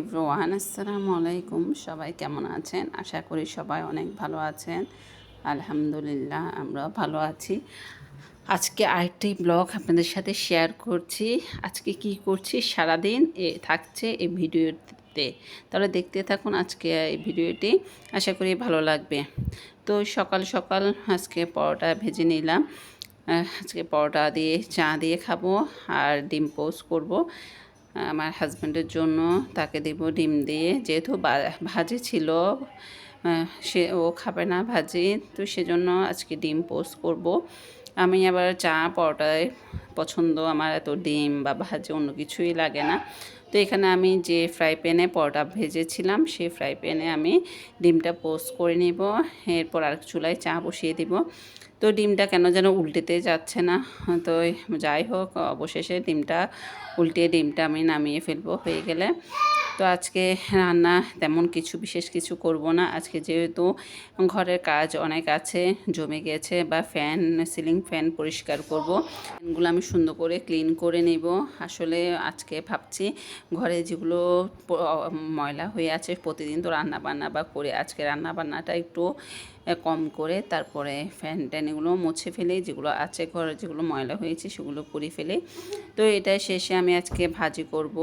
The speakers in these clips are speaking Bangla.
ইব্রোয়ান আসসালামু আলাইকুম। সবাই কেমন আছেন? আশা করি সবাই অনেক ভালো আছেন। আলহামদুলিল্লাহ আমরা ভালো আছি। আজকে আরেকটি ব্লগ আপনাদের সাথে শেয়ার করছি। আজকে কি করছি? সারাদিন এ থাকছে এই ভিডিওতে। তাহলে দেখতে থাকুন আজকে এই ভিডিওটি। আশা করি ভালো লাগবে। তো সকাল সকাল আজকে পরোটা ভেজে নিলাম। আজকে পরোটা দিয়ে চা দিয়ে খাব আর ডিম পোস্ট করব। আমার হাজব্যান্ডের জন্য তাকে দেব ডিম দিয়ে। যেহেতু ভাজি ছিল সে, ও খাবে না ভাজি, তো সেজন্য আজকে ডিম পোস্ট করব। আমি আবার চা পরোটায় পছন্দ, আমার এত ডিম বা ভাজে অন্য কিছুই লাগে না। তো এখানে আমি যে ফ্রাই প্যানে পরোটা ভেজেছিলাম সেই ফ্রাই প্যানে আমি ডিমটা পোস্ট করে নিব, এরপর আর চুলায় চা বসিয়ে দিব। তো ডিমটা কেন যেন উল্টেতে যাচ্ছে না। তো যাই হোক, অবশেষে ডিমটা, উল্টে ডিমটা আমি নামিয়ে ফেলব হয়ে গেলে। তো আজকে রান্না তেমন কিছু, বিশেষ কিছু করব না। আজকে যেহেতু ঘরের কাজ অনেক আছে, জমে গেছে বা ফ্যান, সিলিং ফ্যান পরিষ্কার করব। ফ্যানগুলো আমি সুন্দর করে ক্লিন করে নেব। আসলে আজকে ভাবছি ঘরে যেগুলো ময়লা হয়ে আছে, প্রতিদিন তো রান্না বান্না বা করে আজকে রান্না বান্নাটা একটু কম করে তারপরে ফ্যান ট্যান এগুলো মুছে ফেলে, যেগুলো আছে ঘরে, যেগুলো ময়লা হয়েছে সেগুলো করে ফেলে। তো এটা শেষে আমি আজকে ভাজি করব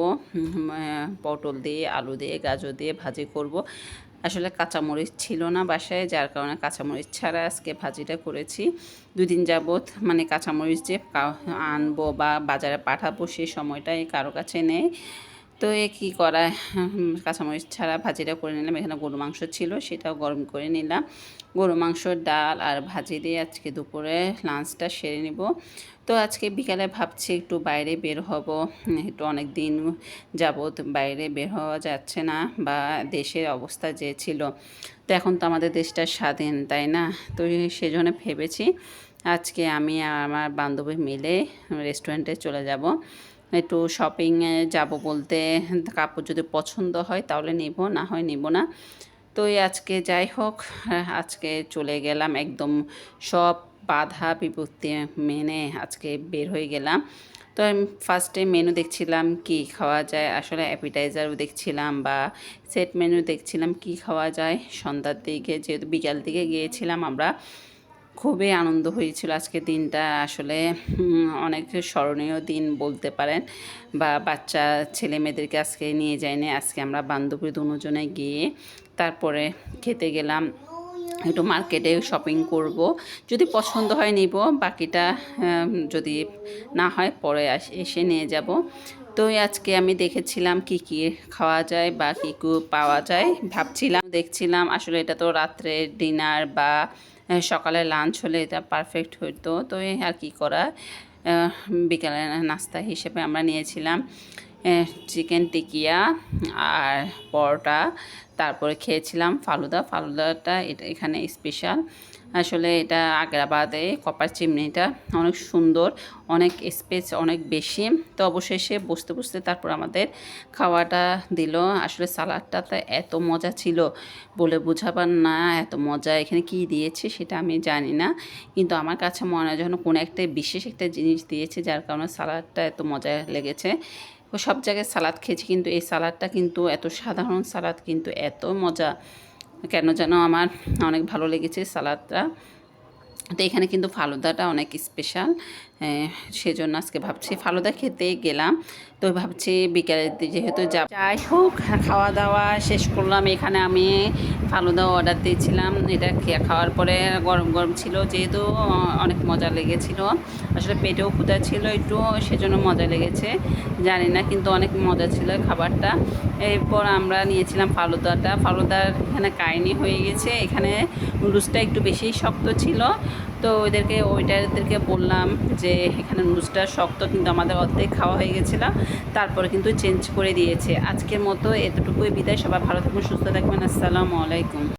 পটল দিয়ে, আলু দিয়ে, গাজর দিয়ে ভাজি করব। আসলে কাঁচামরিচ ছিল না বাসায়, যার কারণে কাঁচামরিচ ছাড়া আজকে ভাজিটা করেছি। দুদিন যাবৎ মানে কাঁচামরিচ যে আনব বা বাজারে পাঠাবো সেই সময়টাই কারও কাছে নেই। তো এ কী করা কাঁচামরিচ ছাড়া ভাজিটা করে নিলাম। এখানে গরু মাংস ছিল, সেটাও গরম করে নিলাম। গরু মাংস, ডাল আর ভাজি দিয়ে আজকে দুপুরে লাঞ্চটা সেরে নিব। তো আজকে বিকালে ভাবছি একটু বাইরে বের হব। একটু অনেক দিন যাবৎ বাইরে বের হওয়া যাচ্ছে না বা দেশের অবস্থা যে ছিল। তো এখন তো আমাদের দেশটা স্বাধীন, তাই না? তো সেজন্য ভেবেছি আজকে আমি আমার বান্ধবী মিলে রেস্টুরেন্টে চলে যাব। একটু শপিংয়ে যাব বলতে কাপড় যদি পছন্দ হয় তাহলে নেব, না হয় নেব না। তো আজকে যাই হোক, আজকে চলে গেলাম একদম সব বাধা বিপত্তি মেনে আজকে বের হয়ে গেলাম। তো আমি ফার্স্টে মেনু দেখছিলাম কি খাওয়া যায়, আসলে অ্যাপিটাইজারও দেখছিলাম বা সেট মেনু দেখছিলাম কি খাওয়া যায়। সন্ধ্যার দিকে যেহেতু বিকাল দিকে গিয়েছিলাম আমরা খুবই আনন্দ হয়েছিল আজকে দিনটা। আসলে অনেক স্মরণীয় দিন বলতে পারেন। বা বাচ্চা, ছেলে মেয়েদেরকে আজকে নিয়ে যায়নি। আজকে আমরা বান্ধবী দুজনে গিয়ে তারপরে খেতে গেলাম। একটু মার্কেটে শপিং করব। যদি পছন্দ হয় নিব, বাকিটা যদি না হয় পরে এসে নিয়ে যাব। তো আজকে আমি দেখেছিলাম কি কি খাওয়া যায় বা কী কী পাওয়া যায়। ভাবছিলাম, দেখছিলাম, আসলে এটা তো রাত্রে ডিনার বা সকালে লাঞ্চ হলে এটা পারফেক্ট হইতো তো আর কি করা? বিকালে নাস্তা হিসেবে আমরা নিয়েছিলাম চিকেন টিকিয়া আর পরোটা। তারপরে খেয়েছিলাম ফালুদা। ফালুদাটা এটা এখানে স্পেশাল আসলে এটা আগ্রাবাদে কপার চিমনিটা অনেক সুন্দর, অনেক স্পেস, অনেক বেশি। তো অবশেষে বসতে বসতে তারপর আমাদের খাওয়াটা দিল। আসলে সালাডটা তো এত মজা ছিল বলে বোঝাবার না, এত মজা এখানে কি দিয়েছে সেটা আমি জানি না। কিন্তু আমার কাছে মনে হয় যেন কোনো একটা বিশেষ একটা জিনিস দিয়েছে যার কারণে সালাডটা এত মজা লেগেছে। সব জায়গায় সালাদ খেয়েছি কিন্তু এই সালাদটা কিন্তু, এত সাধারণ সালাদ কিন্তু এত মজা। কেন যেন আমার অনেক ভালো লেগেছে সালাদটা। তো এখানে কিন্তু ফালুদাটা অনেক স্পেশাল সেজন্য আজকে ভাবছি ফালুদা খেতে গেলাম। তো ভাবছি বিকেলের যেহেতু যা যাই হোক খাওয়া দাওয়া শেষ করলাম। এখানে আমি ফালুদা অর্ডার দিয়েছিলাম। এটা খাওয়ার পরে গরম গরম ছিল, যেহেতু অনেক মজা লেগেছিল। আসলে পেটেও ক্ষুধা ছিল একটু, সেজন্য মজা লেগেছে। জানি না, কিন্তু অনেক মজা ছিল খাবারটা। এরপর আমরা নিয়েছিলাম ফালুদাটা। ফালুদার এখানে কাহিনি হয়ে গেছে। এখানে নুডলসটা একটু বেশি শক্ত ছিল। তো ওদেরকে, ওইটাদেরকে বললাম যে এখানে নুডলসটা শক্ত, কিন্তু আমাদের অর্ধেক খাওয়া হয়ে গেছিল। তারপরে কিন্তু চেঞ্জ করে দিয়েছে। আজকের মতো এতটুকুই। বিদায়। সবাই ভালো থাকবেন, সুস্থ থাকবেন। আসসালামু আলাইকুম।